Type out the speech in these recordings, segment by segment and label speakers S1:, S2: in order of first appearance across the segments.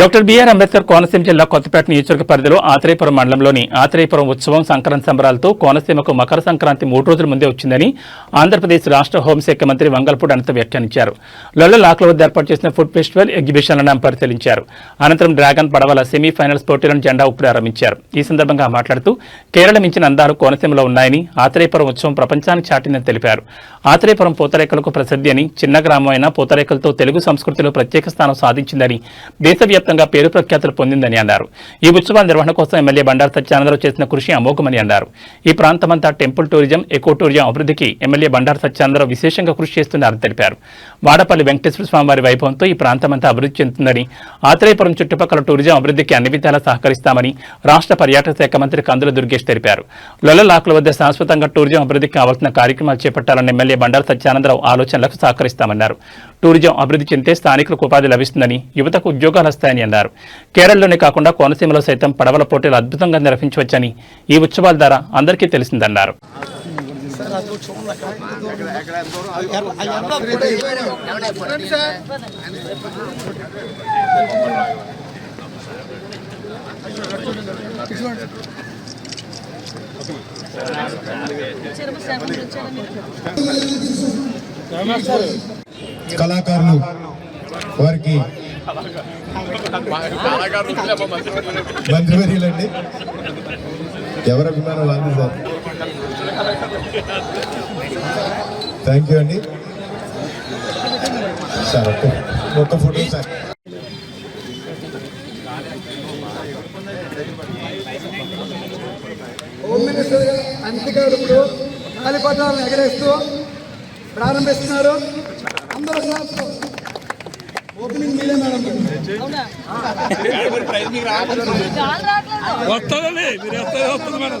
S1: Doctor BR Ambedkar Konaseema జిల్లా కొత్తపేట నియోజకవర్గ పరిధిలో ఆత్రేయపురం మండలంలోని ఆత్రేయపురం ఉత్సవం సంక్రాంతి సంబరాలతో కోనసీమకు మకర సంక్రాంతి మూడు రోజుల ముందే వచ్చిందని ఆంధ్రప్రదేశ్ రాష్ట్ర హోంశాఖ మంత్రి వంగల్పూడి అనంత వ్యాఖ్యానించారు. లొల్ల లాక్ల వద్ద ఏర్పాటు చేసిన ఫుడ్ ఫెస్టివల్ ఎగ్జిబిషన్లను ఆయన పరిశీలించారు. అనంతరం డ్రాగన్ పడవల సెమీఫైనల్స్ పోటీలను జెండా ఊపి ప్రారంభించారు. ఈ సందర్భంగా మాట్లాడుతూ కేరళ మించిన అందాలు కోనసీమలో ఉన్నాయని ఆత్రేయపురం ఉత్సవం ప్రపంచానికి చాటిందని తెలిపారు. ఆత్రేయపురం పూతరేకలకు ప్రసిద్ధి అని చిన్న గ్రామం అయిన పూతరేకలతో తెలుగు సంస్కృతిలో ప్రత్యేక స్థానం సాధించిందని దేశవ్యాప్తంగా పేరు ప్రఖ్యాతులు పొందిందని అన్నారు. ఈ ఉత్సవాల నిర్వహణ కోసం ఎమ్మెల్యే బండారు సత్యానందరావు చేసిన కృషి అమోఘమని అన్నారు. ఈ ప్రాంతమంతా టెంపుల్ టూరిజం ఎకో టూరిజం అభివృద్ధికి ఎమ్మెల్యే బండారు సత్యానందరావు విశేషంగా కృషి చేస్తున్నారని తెలిపారు. వాడపల్లి వెంకటేశ్వర స్వామివారి వైభవంతో ఈ ప్రాంతమంతా అభివృద్ధి చెందుతుందని ఆత్రేయపురం చుట్టుపక్కల టూరిజం అభివృద్ధికి అన్ని విధాలా సహకరిస్తామని రాష్ట్ర పర్యాటక శాఖ మంత్రి కందుల దుర్గేష్ తెలిపారు. లొల్లలాకుల వద్ద శాశ్వతంగా టూరిజం అభివృద్ధికి కావాల్సిన కార్యక్రమాలు చేపట్టాలని ఎమ్మెల్యే బండారు సత్యానందరావు ఆలోచనలకు సహకరిస్తామన్నారు. టూరిజం అభివృద్ధి చెందితే స్థానికులకు ఉపాధి లభిస్తుందని యువతకు ఉద్యోగాలు వస్తాయని అన్నారు. కేరళలోనే కాకుండా కోనసీమలో సైతం పడవల పోటీలు అద్భుతంగా నిర్వహించవచ్చని ఈ ఉత్సవాల ద్వారా అందరికీ తెలిసిందన్నారు.
S2: కళాకారులు వారికి మంత్రివర్యులండి. ఎవరు అభిమానం వాళ్ళు? సార్ థ్యాంక్ యూ అండి సార్ ఓకే ఒక్క ఫోటో సార్
S3: హోమ్ మినిస్టర్ అంతికాడు ఇప్పుడు గాలిపటాలను ఎగరేస్తూ ప్రారంభిస్తున్నారు. అందరూ ఓపెనింగ్ మీరే మేడం
S4: వస్తుందండి మీరు వస్తుంది వస్తుంది మేడం.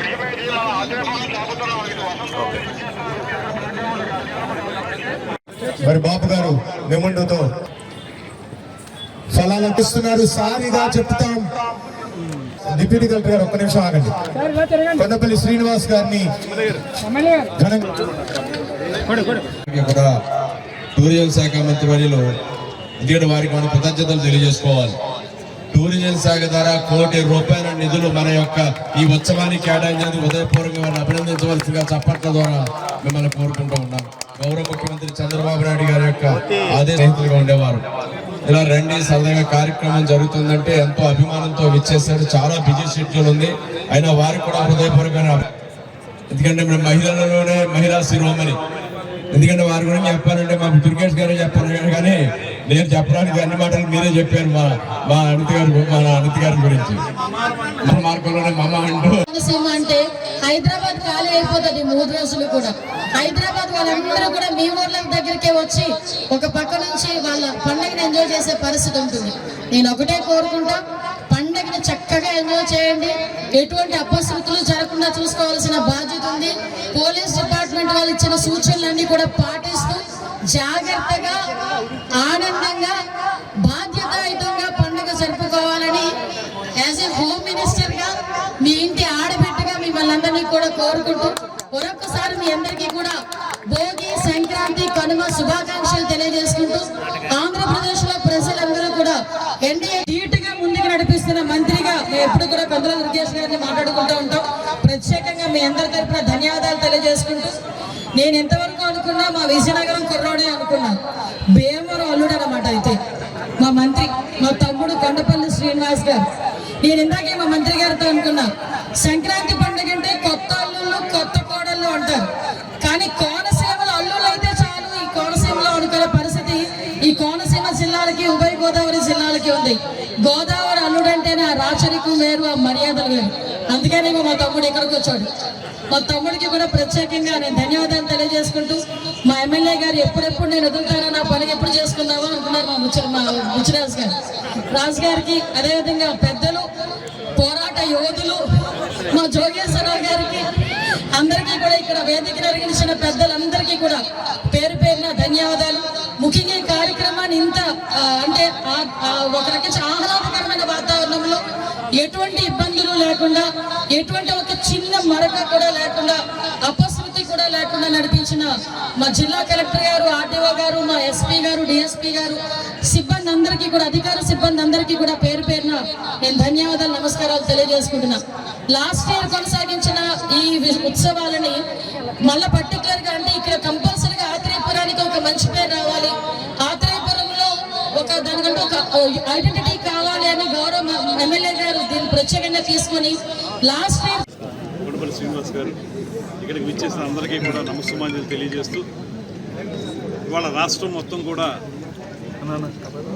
S2: మరి బాబు గారు మెమండోతో ఫలాలు అంటిస్తున్నారు సారిగా చెప్తాం. డిప్యూటీ కలెక్టర్ గారు ఒక్క నిమిషం ఆగండి. కొండపల్లి శ్రీనివాస్ గారిని
S5: కూడా టూరిజం శాఖ మంత్రి వర్యులు ఎందుకంటే వారికి మనం కృతజ్ఞతలు తెలియజేసుకోవాలి. టూరిజం శాఖ ద్వారా కోటి రూపాయల నిధులు మన యొక్క ఈ ఉత్సవానికి కేటాయించేది ఉదయపూర్వకంగా అభినందించవలసిందిగా చప్పట్ల ద్వారా మిమ్మల్ని కోరుకుంటూ ఉన్నాం. గౌరవ ముఖ్యమంత్రి చంద్రబాబు నాయుడు గారి యొక్క ఆదేశితులుగా ఉండేవారు. ఇలా రండి సరదాగా కార్యక్రమం జరుగుతుందంటే ఎంతో అభిమానంతో విచ్చేశారు. చాలా బిజీ షెడ్యూల్ ఉంది. అయినా వారికి కూడా హృదయపూర్వకంగా ఎందుకంటే మేము మహిళలలోనే మహిళా శిరోమణి. ఎందుకంటే వారి గురించి చెప్పాలంటే మా దుర్గేష్ గారు చెప్పారు. కానీ నేను చెప్పడానికి అన్ని మాటలు మీరే చెప్పారు మా మా అనిత గారు మా అనిత గారి గురించి. మా మార్గంలోనే మమ్మ అంటూ.
S6: అంటే హైదరాబాద్ ఖాళీ అయిపోతుంది మూడు రోజులు కూడా. హైదరాబాద్ వాళ్ళందరూ కూడా మీ ఊర్ల దగ్గరికే వచ్చి ఒక పక్క నుంచి వాళ్ళ పండుగను ఎంజాయ్ చేసే పరిస్థితి ఉంటుంది. నేను ఒకటే కోరుకుంటా పండగని చక్కగా ఎంజాయ్ చేయండి. ఎటువంటి అపశృతులు జరగకుండా చూసుకోవాల్సిన బాధ్యత ఉంది. పోలీస్ డిపార్ట్మెంట్ వాళ్ళు ఇచ్చిన సూచనలన్నీ కూడా పాటిస్తూ జాగ్రత్తగా శుభాకాంక్షలు తెలియజేసుకుంటూ ఆంధ్రప్రదేశ్లో ప్రజలందరూ కూడా ఎన్డీఏ ధీటుగా ముందుకు నడిపిస్తున్న మంత్రిగా మేము ఎప్పుడు కూడా కొందల దుర్గేష్ గారిని మాట్లాడుకుంటూ ఉంటాం. ప్రత్యేకంగా మీ అందరి తరపున ధన్యవాదాలు తెలియజేసుకుంటూ నేను ఎంతవరకు అనుకున్నా మా విజయనగరం కుర్రోడే అనుకున్నా. భీమవరం అల్లుడు అనమాట అయితే. మా మంత్రి మా తమ్ముడు కొండపల్లి శ్రీనివాస్ గారు. నేను ఇందాకే మా మంత్రి జిల్లాలకి గోదావరి అల్లుడంటేనే ఆ రాచరికం వేరు ఆ మర్యాదలు వేరు. అందుకనే మా తమ్ముడు ఇక్కడికి వచ్చాడు మా తమ్ముడికి కూడా ప్రత్యేకంగా నేను ధన్యవాదాలు తెలియజేసుకుంటూ మా ఎమ్మెల్యే గారు ఎప్పుడెప్పుడు నేను ఎదుగుతానో నా పని ఎప్పుడు చేసుకుందామో అనుకున్నారు మా ముచ్చ మా ముచ్చిరాజు గారు. రాజు గారికి అదేవిధంగా పెద్దలు పోరాట యోధులు మా జోగేశ్వరరావు గారికి అందరికీ కూడా ఇక్కడ వేదిక నిర్వహించిన పెద్దలందరికీ కూడా పేరు పేరున ధన్యవాదాలు. ముఖ్యంగా ఈ కార్యక్రమాన్ని ఇంత అంటే ఆ- ఒక రకం ఆహ్లాదకరమైన వాతావరణంలో ఎటువంటి ఇబ్బందులు లేకుండా ఎటువంటి ఒక చిన్న మరక కూడా లేకుండా అపశృతి కూడా లేకుండా నడిపించిన మా జిల్లా కలెక్టర్ గారు ఆర్టీఓ గారు మా ఎస్పీ గారు డిఎస్పీ గారు సిబ్బంది అందరికీ కూడా అధికార సిబ్బంది అందరికీ కూడా పేరు పేరున నేను ధన్యవాదాలు నమస్కారాలు తెలియజేసుకుంటున్నా. లాస్ట్ ఇయర్ కొనసాగించిన ఈ ఉత్సవాలని మళ్ళా పర్టికులర్గా అంటే ఇక్కడ కంపల్సరీగా ఆత్రేయపురానికి ఒక మంచి పేరు రావాలి. ఐడెంటిటీ కావాలి అని గౌరవ ఎమ్మెల్యే గారు దీన్ని ప్రత్యేకంగా తీసుకొని లాస్ట్ టైం
S4: గుడిపల్లి శ్రీనివాస్ గారు ఇక్కడికి విచ్చేసిన అందరికీ కూడా నమస్సుమాంజలు తెలియజేస్తూ ఇవాళ రాష్ట్రం మొత్తం కూడా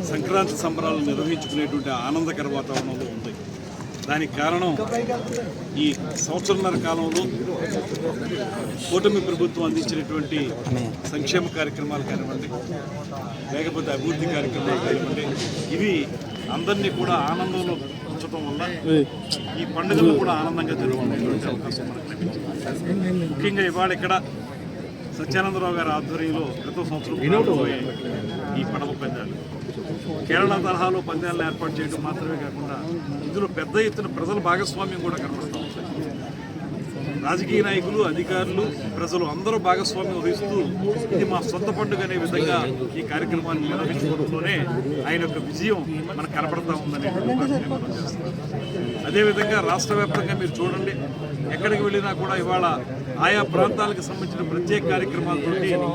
S4: సంక్రాంతి సంబరాలు నిర్వహించుకునేటువంటి ఆనందకర వాతావరణంలో ఉంది. దానికి కారణం ఈ సంవత్సరంన్నర కాలంలో కూటమి ప్రభుత్వం అందించినటువంటి సంక్షేమ కార్యక్రమాలు కానివ్వండి లేకపోతే అభివృద్ధి కార్యక్రమాలు కానివ్వండి ఇవి అందరినీ కూడా ఆనందంలో ఉంచడం వల్ల ఈ పండుగలు కూడా ఆనందంగా జరుగుతున్నటువంటి అవకాశం మనకు లభించింది. ముఖ్యంగా ఇవాళ ఇక్కడ సత్యానందరావు గారి ఆధ్వర్యంలో క్రితం సంవత్సరం ఈ పడవ పెద్దాలు కేరళ తరహాలో పందాలను ఏర్పాటు చేయడం మాత్రమే కాకుండా ఇందులో పెద్ద ఎత్తున ప్రజల భాగస్వామ్యం కూడా కనబడుతూ ఉంది. రాజకీయ నాయకులు అధికారులు ప్రజలు అందరూ భాగస్వామ్యం వహిస్తూ ఇది మా సొంత పండుగ అనే విధంగా ఈ కార్యక్రమాన్ని నిర్వహించుకోవడంలోనే ఆయన యొక్క విజయం మనకు కనపడతా ఉందనే అదేవిధంగా రాష్ట్ర వ్యాప్తంగా మీరు చూడండి ఎక్కడికి వెళ్ళినా కూడా ఇవాళ ఆయా ప్రాంతాలకు సంబంధించిన ప్రత్యేక కార్యక్రమాలతోటి